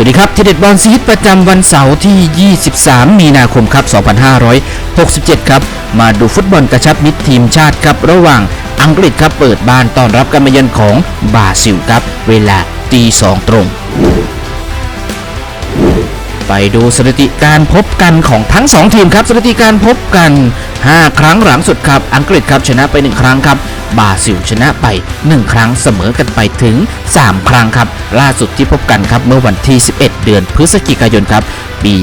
สวัสดีครับทีเด็ดบอลซีดประจำวันเสาร์ที่ 23 มีนาคมครับ 2567 ครับ มาดูฟุตบอลกระชับมิตรทีมชาติครับ ระหว่างอังกฤษครับ เปิดบ้านต้อนรับการมาเยือนของบราซิลครับ เวลาตีสองตรง ไปดูสถิติการพบกันของทั้ง 2 ทีมครับสถิติการพบกัน 5 ครั้งหลังสุดครับ อังกฤษครับชนะไป 1 ครั้งครับ บราซิลชนะไป 1 ครั้งเสมอกันไปถึง 3 ครั้งครับ ล่าสุดที่พบกันครับเมื่อวันที่ 11 เดือนพฤศจิกายนครับ ปี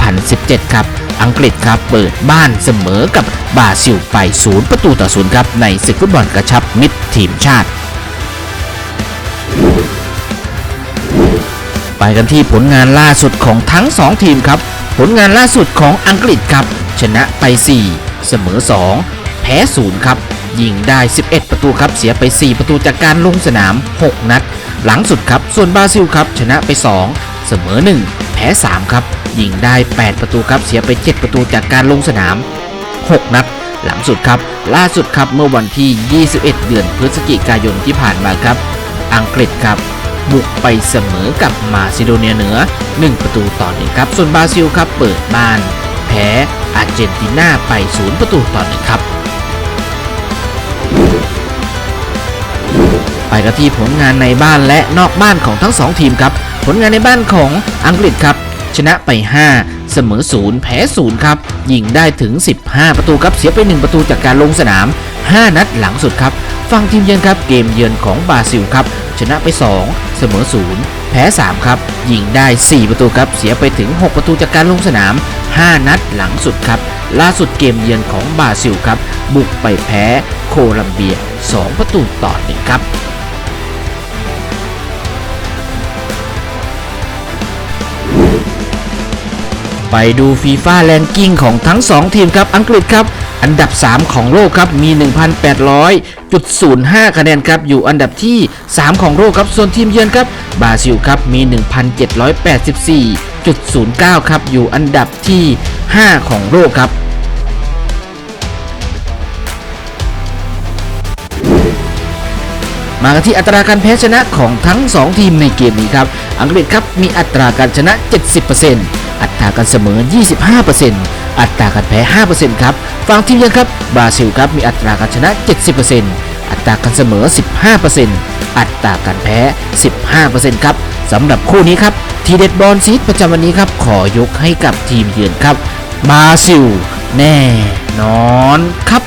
2017 ครับอังกฤษครับเปิดบ้านเสมอกับบราซิลไป 0 ประตูต่อ 0 ครับ ในศึกฟุตบอลกระชับมิตรทีมชาติ ไปกันที่ผลงานล่าสุดของทั้ง 2 ทีมครับ ผลงานล่าสุดของอังกฤษครับ ชนะไป 4 เสมอ 2 แพ้0ครับ ยิงได้ 11 ประตูครับ เสียไป 4 ประตูจากการลงสนาม 6 นัด หลังสุดครับ ส่วนบราซิลครับ ชนะไป 2 เสมอ 1 แพ้ 3 ครับ ยิงได้ 8 ประตูครับ เสียไป 7 ประตูจากการลงสนาม 6 นัดหลังสุดครับ ล่าสุดครับเมื่อวันที่ 21 เดือนพฤศจิกายนที่ผ่านมาครับ อังกฤษครับ บุกไปเสมอกับมาซิโดเนียเหนือ 1 ประตูต่อหนึ่งครับ ส่วนบราซิลครับเปิดบ้าน แพ้อาร์เจนตินาไป 0 ประตูต่อหนึ่งครับ ไปกันที่ผลงานในบ้านและนอกบ้านของทั้ง 2 ทีมครับ ผลงานในบ้านของอังกฤษครับ ชนะไป 5 เสมอ0แพ้0ครับ ยิงได้ถึง 15 ประตูครับเสียไป 1 ประตูจากการลงสนาม 5 นัดหลังสุดครับฝั่งทีมเยือนครับเกมเยือนของบราซิลครับชนะไป 2 เสมอ0แพ้ 3 ครับ ยิงได้ 4 ประตูครับ เสียไปถึง 6 ประตูจากการลงสนาม 5 นัดหลังสุดครับ ล่าสุดเกมเยือนของบราซิลครับ บุกไปแพ้โคลัมเบีย 2 ประตูต่อหนึ่งครับ ไปดูฟีฟ่าแ a นกิ้งของทั้ง 2 ทีมครับ อังกฤษครับ อันดับ 3 ของโลกครับ มี 1,800.05 คะแนนครับ อยู่อันดับที่ 3 ของโลกครับ ส่วนทีมเยือนครับ บราซิลครับ มี 1,784.09 ครับ อยู่อันดับที่ 5 ของโลกครับมากันที่อัตราการแพ้ชนะของทั้ง 2 ทีมในเกมนี้ครับ อังกฤษครับมีอัตราการชนะ 70% อัตราการเสมอ 25%อัตราการแพ้ 5%ครับฝั่งทีมเยือนครับบราซิลครับมีอัตราการชนะ 70%อัตราการเสมอ 15%อัตราการแพ้ 15%ครับสำหรับคู่นี้ครับทีเด็ดบอลซีดประจำวันนี้ครับขอยกให้กับทีมเยือนครับบราซิลแน่นอนครับ